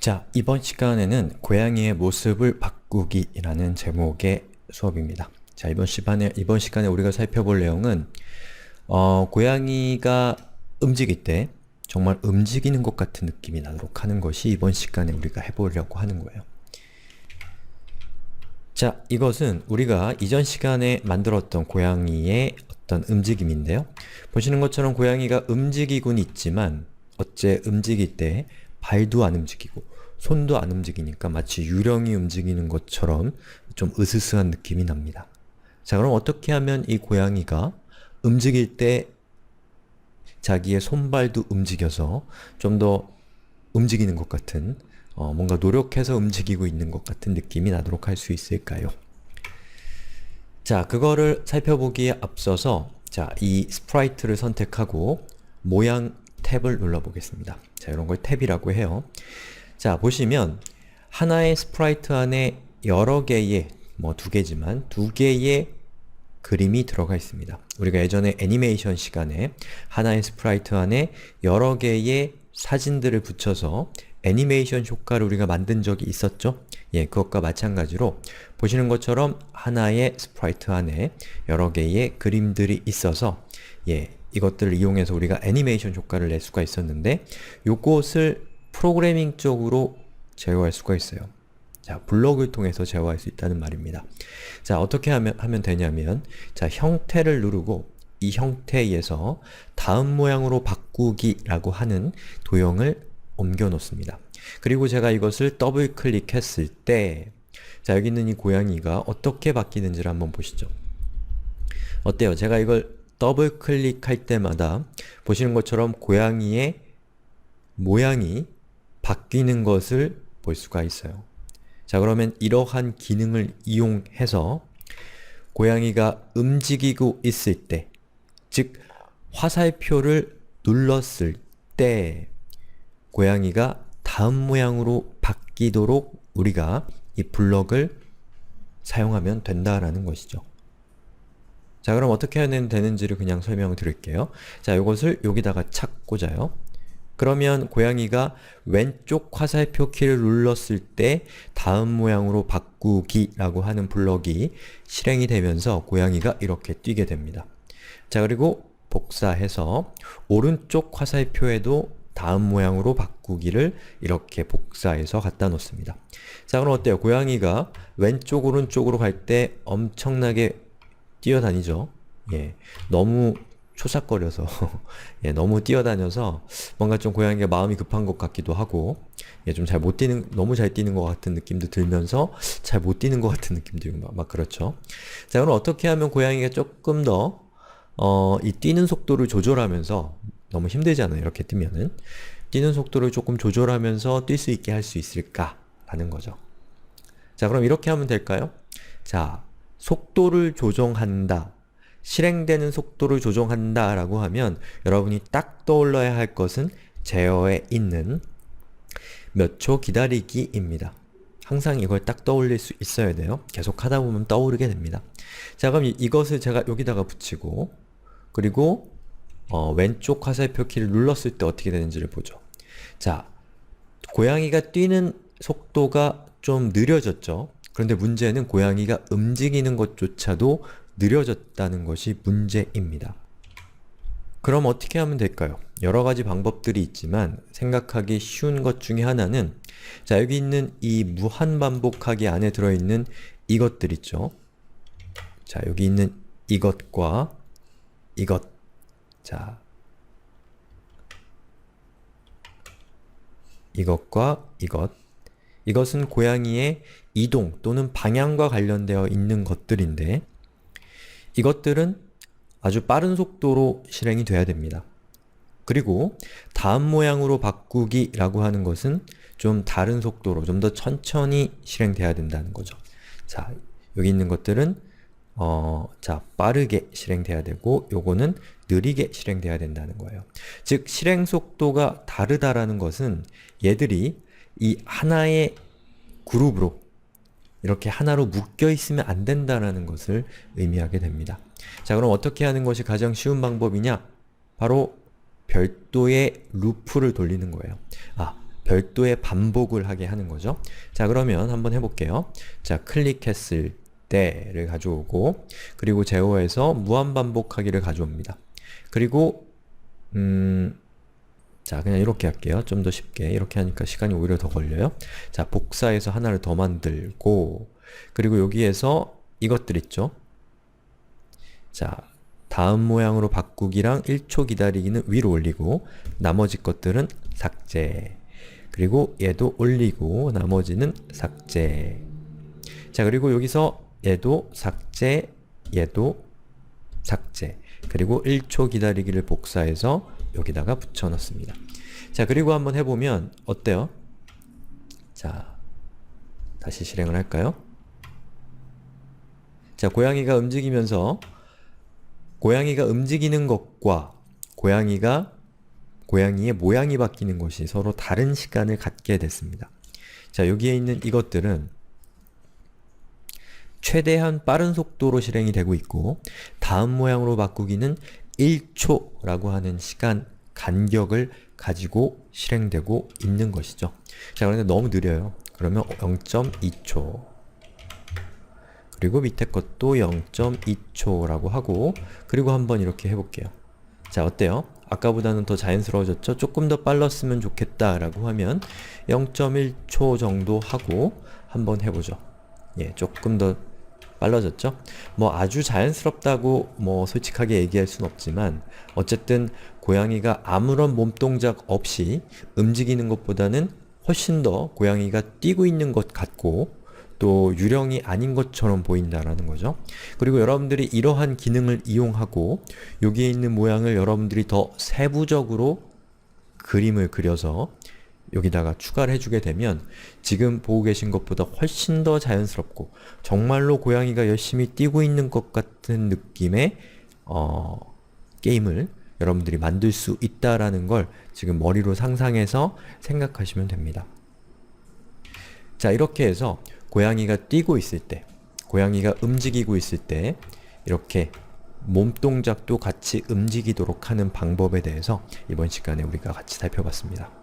자, 이번 시간에는 고양이의 모습을 바꾸기라는 제목의 수업입니다. 자, 이번 시간에, 이번 시간에 우리가 살펴볼 내용은 어, 고양이가 움직일 때 정말 움직이는 것 같은 느낌이 나도록 하는 것이 이번 시간에 우리가 해보려고 하는 거예요. 자, 이것은 우리가 이전 시간에 만들었던 고양이의 어떤 움직임인데요. 보시는 것처럼 고양이가 움직이곤 있지만 어째 움직일 때 발도 안 움직이고 손도 안 움직이니까 마치 유령이 움직이는 것처럼 좀 으스스한 느낌이 납니다. 자, 그럼 어떻게 하면 이 고양이가 움직일 때 자기의 손발도 움직여서 좀 더 움직이는 것 같은 어, 뭔가 노력해서 움직이고 있는 것 같은 느낌이 나도록 할 수 있을까요? 자, 그거를 살펴보기에 앞서서 자, 이 스프라이트를 선택하고 모양 탭을 눌러보겠습니다. 자, 이런 걸 탭이라고 해요. 자, 보시면 하나의 스프라이트 안에 여러 개의, 뭐 두 개지만 두 개의 그림이 들어가 있습니다. 우리가 예전에 애니메이션 시간에 하나의 스프라이트 안에 여러 개의 사진들을 붙여서 애니메이션 효과를 우리가 만든 적이 있었죠? 예, 그것과 마찬가지로 보시는 것처럼 하나의 스프라이트 안에 여러 개의 그림들이 있어서 예, 이것들을 이용해서 우리가 애니메이션 효과를 낼 수가 있었는데 요것을 프로그래밍 쪽으로 제어할 수가 있어요. 자, 블록을 통해서 제어할 수 있다는 말입니다. 자, 어떻게 하면, 하면 되냐면 자, 형태를 누르고 이 형태에서 다음 모양으로 바꾸기라고 하는 도형을 옮겨 놓습니다. 그리고 제가 이것을 더블 클릭했을 때 자, 여기 있는 이 고양이가 어떻게 바뀌는지를 한번 보시죠. 어때요? 제가 이걸 더블 클릭할 때마다 보시는 것처럼 고양이의 모양이 바뀌는 것을 볼 수가 있어요. 자, 그러면 이러한 기능을 이용해서 고양이가 움직이고 있을 때, 즉 화살표를 눌렀을 때 고양이가 다음 모양으로 바뀌도록 우리가 이 블럭을 사용하면 된다라는 것이죠. 자, 그럼 어떻게 하면 되는지를 그냥 설명을 드릴게요. 자, 이것을 여기다가 착 꽂아요. 그러면 고양이가 왼쪽 화살표 키를 눌렀을 때 다음 모양으로 바꾸기 라고 하는 블럭이 실행이 되면서 고양이가 이렇게 뛰게 됩니다. 자, 그리고 복사해서 오른쪽 화살표에도 다음 모양으로 바꾸기를 이렇게 복사해서 갖다 놓습니다. 자, 그럼 어때요? 고양이가 왼쪽 오른쪽으로 갈 때 엄청나게 뛰어다니죠? 예. 너무 초삭거려서 예, 너무 뛰어다녀서 뭔가 좀 고양이가 마음이 급한 것 같기도 하고 예, 좀 잘 못 뛰는 너무 잘 뛰는 것 같은 느낌도 들면서 잘 못 뛰는 것 같은 느낌도 들고 막, 막 그렇죠. 자 그럼 어떻게 하면 고양이가 조금 더 어, 이 뛰는 속도를 조절하면서 너무 힘들잖아요. 이렇게 뛰면은 뛰는 속도를 조금 조절하면서 뛸 수 있게 할 수 있을까라는 거죠. 자 그럼 이렇게 하면 될까요? 자 속도를 조정한다. 실행되는 속도를 조정한다 라고 하면 여러분이 딱 떠올려야 할 것은 제어에 있는 몇 초 기다리기입니다. 항상 이걸 딱 떠올릴 수 있어야 돼요. 계속 하다 보면 떠오르게 됩니다. 자 그럼 이, 것을 제가 여기다가 붙이고 그리고 어, 왼쪽 화살표 키를 눌렀을 때 어떻게 되는지를 보죠. 자 고양이가 뛰는 속도가 좀 느려졌죠. 그런데 문제는 고양이가 움직이는 것조차도 느려졌다는 것이 문제입니다. 그럼 어떻게 하면 될까요? 여러 가지 방법들이 있지만 생각하기 쉬운 것 중에 하나는 자 여기 있는 이 무한반복하기 안에 들어있는 이것들 있죠? 자 여기 있는 이것과 이것 자 이것과 이것 이것은 고양이의 이동 또는 방향과 관련되어 있는 것들인데 이것들은 아주 빠른 속도로 실행이 돼야 됩니다. 그리고 다음 모양으로 바꾸기 라고 하는 것은 좀 다른 속도로 좀 더 천천히 실행돼야 된다는 거죠. 자, 여기 있는 것들은 어, 자, 빠르게 실행돼야 되고 요거는 느리게 실행돼야 된다는 거예요. 즉, 실행 속도가 다르다라는 것은 얘들이 이 하나의 그룹으로 이렇게 하나로 묶여 있으면 안 된다라는 것을 의미하게 됩니다. 자, 그럼 어떻게 하는 것이 가장 쉬운 방법이냐? 바로 별도의 루프를 돌리는 거예요. 아, 별도의 반복을 하게 하는 거죠. 자, 그러면 한번 해볼게요. 자, 클릭했을 때를 가져오고, 그리고 제어에서 무한반복하기를 가져옵니다. 그리고, 음, 자, 그냥 이렇게 할게요. 좀 더 쉽게. 이렇게 하니까 시간이 오히려 더 걸려요. 자, 복사해서 하나를 더 만들고, 그리고 여기에서 이것들 있죠? 자, 다음 모양으로 바꾸기랑 1초 기다리기는 위로 올리고, 나머지 것들은 삭제. 그리고 얘도 올리고, 나머지는 삭제. 자, 그리고 여기서 얘도 삭제, 얘도 삭제. 그리고 1초 기다리기를 복사해서 여기다가 붙여 넣습니다. 자, 그리고 한번 해보면 어때요? 자, 다시 실행을 할까요? 자, 고양이가 움직이면서 고양이가 움직이는 것과 고양이가 고양이의 모양이 바뀌는 것이 서로 다른 시간을 갖게 됐습니다. 자, 여기에 있는 이것들은 최대한 빠른 속도로 실행이 되고 있고 다음 모양으로 바꾸기는 1초라고 하는 시간 간격을 가지고 실행되고 있는 것이죠. 자, 그런데 너무 느려요. 그러면 0.2초. 그리고 밑에 것도 0.2초라고 하고 그리고 한번 이렇게 해볼게요. 자, 어때요? 아까보다는 더 자연스러워졌죠? 조금 더 빨랐으면 좋겠다라고 하면 0.1초 정도 하고 한번 해보죠. 예, 조금 더 빨라졌죠? 뭐 아주 자연스럽다고 뭐 솔직하게 얘기할 순 없지만 어쨌든 고양이가 아무런 몸동작 없이 움직이는 것보다는 훨씬 더 고양이가 뛰고 있는 것 같고 또 유령이 아닌 것처럼 보인다라는 거죠. 그리고 여러분들이 이러한 기능을 이용하고 여기에 있는 모양을 여러분들이 더 세부적으로 그림을 그려서 여기다가 추가를 해주게 되면 지금 보고 계신 것보다 훨씬 더 자연스럽고 정말로 고양이가 열심히 뛰고 있는 것 같은 느낌의 어, 게임을 여러분들이 만들 수 있다라는 걸 지금 머리로 상상해서 생각하시면 됩니다. 자, 이렇게 해서 고양이가 뛰고 있을 때, 고양이가 움직이고 있을 때 이렇게 몸 동작도 같이 움직이도록 하는 방법에 대해서 이번 시간에 우리가 같이 살펴봤습니다.